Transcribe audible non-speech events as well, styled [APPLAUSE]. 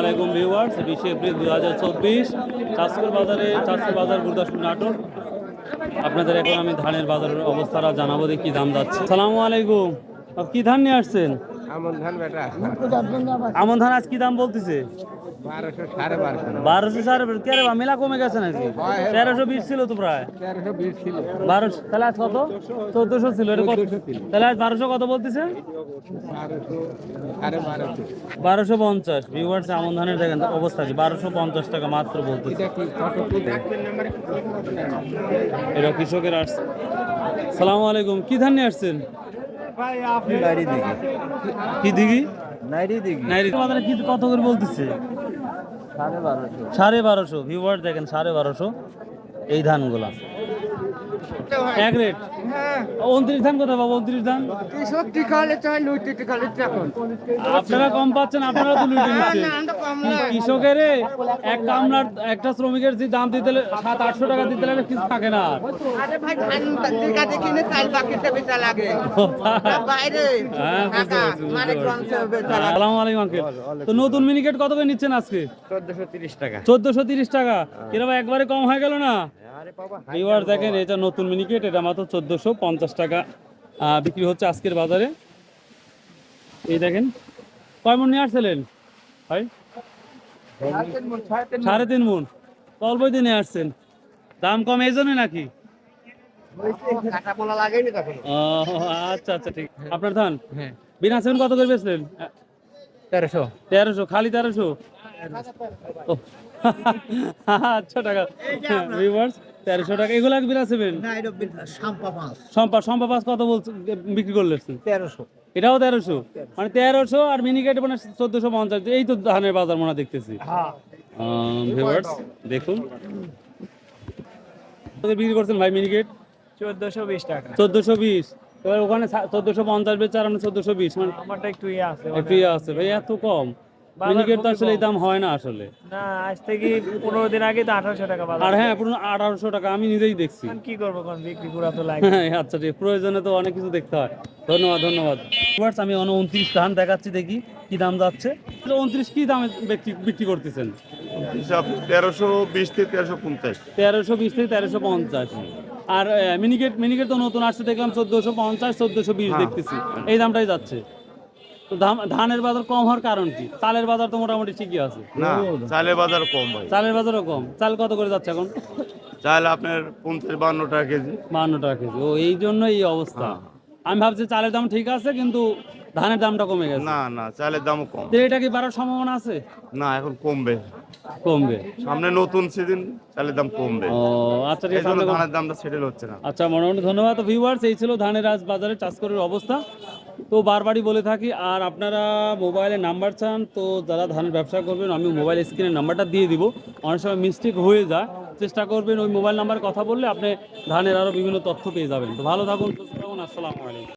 আলাইকুম ভিউয়ার্স, বিশে এপ্রিল দু হাজার চব্বিশ, চাষকর বাজারে চাষকর বাজার গুরুদাসপুর নাটক আপনাদের এখন আমি ধানের বাজারের অবস্থাটা জানাব দেখি দাম যাচ্ছে। সালামু আলাইকুম কি ধান নিয়ে আসছেন? আমন ধান আজ কি দাম বলতেছে? বারোশো সাড়ে বারোশো। বারোশো সাড়ে বারোশো। কে রে বা, মেলা কমে গেছে নাকি? তেরোশো বিশ ছিল তো প্রায়। বারোশো তাহলে আজ কত? চোদ্দশো ছিল এটা কত? তাহলে আজ বারোশো কত বলতেছে? বারোশো পঞ্চাশ। ভিউয়ার্স আমন ধানের দেখেন অবস্থা আছে। বারোশো পঞ্চাশ টাকা মাত্র বলতেছে। এটা কৃষকের আসছে সালামু আলাইকুম। কি ধান নিয়ে আসছেন? নাইরি দিঘি কি দিঘি? নাইরি দিঘি। নাইরি। বাজারে কি কত করে বলতেছে? সাড়ে বারোশো। সাড়ে বারোশো। ভিউয়ার দেখেন সাড়ে বারোশো। এই ধানগুলা। এক রেট? উনত্রিশ ধান কোথায় বাবা? উনত্রিশ ধান? টিকালে চাই এখন। আপনারা কম পাচ্ছেন আপনারা তো লুটে কৃষকের এক কামলার একটা শ্রমিকের যে দাম দিতে হলে সাত আটশো টাকা দিতে লাগে কিছু থাকে না আরে। ভাই ধান টিকা দেখিনি চাল বাকিতে বেচা লাগে। বাইরে। হ্যাঁ, বুঝতে ঢাকা পারছি, বুঝতে মানিকগঞ্জে বেচা লাগে আসসালামু আলাইকুম আঙ্কেল। তো নতুন মিনিকেট কত করে নিচ্ছেন আজকে? চোদ্দশো তিরিশ টাকা। চোদ্দশো তিরিশ টাকা। কীরকম একবারে কম হয়ে গেল না? ভিউয়ার দেখেন এটা নতুন মিনিকেট এটা মাত্র চোদ্দশো পঞ্চাশ টাকা। বিক্রি হচ্ছে আজকের বাজারে। এই দেখেন কয় মন নিয়ে আসছিলেন? ভাই? সাড়ে তিন মন। অল্পই দিনে আসছেন। দাম কম এই জন্য নাকি? আচ্ছা আচ্ছা ঠিক। আপনার ধান? হ্যাঁ। বিনা সেভেন কত করে বেচলেন? তেরোশো। তেরোশো খালি তেরোশো? আচ্ছা টাকা। ভিউয়ার্স তেরোশো টাকা। এগুলো সেভেন? সাম্পা সম্পা পাস কত বলছে? বিক্রি করলেন তেরোশো। এটাও তেরোশো? মানে তেরোশো আর মিনিকেট মানে চোদ্দশো পঞ্চাশ। এই তো ধানের বাজার মনে হয় দেখতেছি। ভিউয়ার্স দেখুন। বিক্রি করছেন ভাই মিনিকেট চোদ্দশো বিশ টাকা। চোদ্দশো বিশ। এবার ওখানে চোদ্দশো পঞ্চাশ বেচে আর চোদ্দশো বিশ। মানে আমারটা একটু ইয়ে আছে একটু ইয়ে আছে। ভাই এত কম। মিনিকেট তো আসলে এই দাম হয় না আসলে। না আজ থেকে পনেরো দিন আগে তো আঠারোশো টাকা আর হ্যাঁ পুরো আঠারোশো টাকা আমি নিজেই দেখছি। কি করব কোন বিক্রি করা তো [LAUGHS] লাগে হ্যাঁ, আচ্ছা ঠিক প্রয়োজনে তো অনেক কিছু দেখতে হয়। ধন্যবাদ ধন্যবাদ। আমি উনত্রিশ ধান দেখাচ্ছি দেখি কি দাম যাচ্ছে। উনত্রিশ কি দামে বিক্রি বিক্রি করতেছেন? তেরোশো বিশ থেকে তেরোশো পঞ্চাশ। তেরোশো বিশ থেকে তেরোশো পঞ্চাশ। আর মিনিকেট মিনিকেট তো নতুন আসছে দেখলাম চোদ্দোশো পঞ্চাশ চোদ্দোশো বিশ দেখতেছি। এই দামটাই যাচ্ছে। তো ধানের বাজার কম হওয়ার কারণ কি? চালের বাজার তো মোটামুটি ঠিকই আছে। না চালের বাজার কম ভাই। চালের বাজারও কম। চাল কত করে যাচ্ছে এখন? চাল আপনার পঞ্চাশ বান্ন টাকা কেজি। বান্ন টাকা কেজি। ও এই জন্য এই অবস্থা। আমি ভাবছি চালের দাম ঠিক আছে কিন্তু ধানের দামটা কমে গেছে। না না চালের দামও কম। এটা কি বাড়ার সম্ভাবনা আছে? না এখন কমবে। কমবে। সামনে নতুন সিজন চালের দাম কমবে। ও আচ্ছা ঠিক আছে ধানের দামটা সেটেল হচ্ছে না। আচ্ছা মোটামুটি ধন্যবাদ। ভিউয়ার্স এই ছিল ধানের আজ বাজারে চাষকরের অবস্থা। তো বারবারই বলে থাকি আর আপনারা মোবাইলে নাম্বার চান তো যারা ধানের ব্যবসা করবেন আমি মোবাইল স্ক্রিনের নাম্বারটা দিয়ে দিব। অনেক সময় মিস্টেক হয়ে যায়। চেষ্টা করবেন ওই মোবাইল নাম্বারে কথা বললে আপনি ধানের আরও বিভিন্ন তথ্য পেয়ে যাবেন। তো ভালো থাকুন সুস্থ থাকুন আসসালামু আলাইকুম।